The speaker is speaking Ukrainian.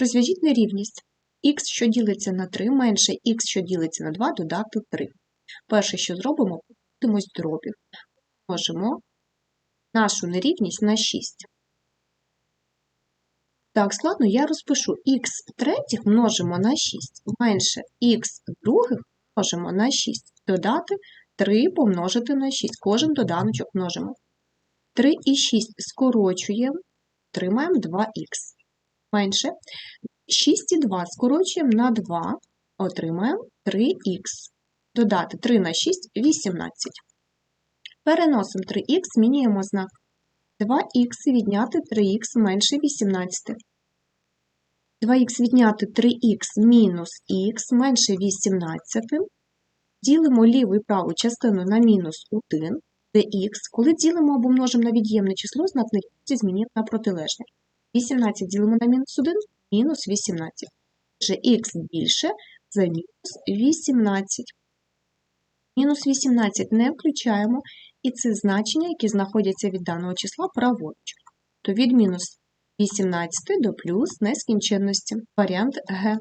Розв'яжіть нерівність. х, що ділиться на 3, менше х, що ділиться на 2, додати 3. Перше, що зробимо, подивимось дробів. Множимо нашу нерівність на 6. Так, складно, я розпишу х третіх множимо на 6, менше х других множимо на 6, додати 3 помножити на 6. Кожен доданочок множимо. 3 і 6 скорочуємо, отримаємо 2х. Менше 6 і 2 скорочуємо на 2, отримаємо 3х. Додати 3 на 6 – 18. Переносимо 3х, змінюємо знак. 2х відняти 3х менше 18. 2х відняти 3х мінус х менше 18. Ділимо ліву і праву частину на мінус 1, де х. Коли ділимо або множимо на від'ємне число, знак нерівності змінюємо на протилежне. 18 ділимо на мінус 1, мінус 18. Отже, х більше за мінус 18. Мінус 18 не включаємо, і це значення, які знаходяться від даного числа праворуч. То від мінус 18 до плюс нескінченності. Варіант Г.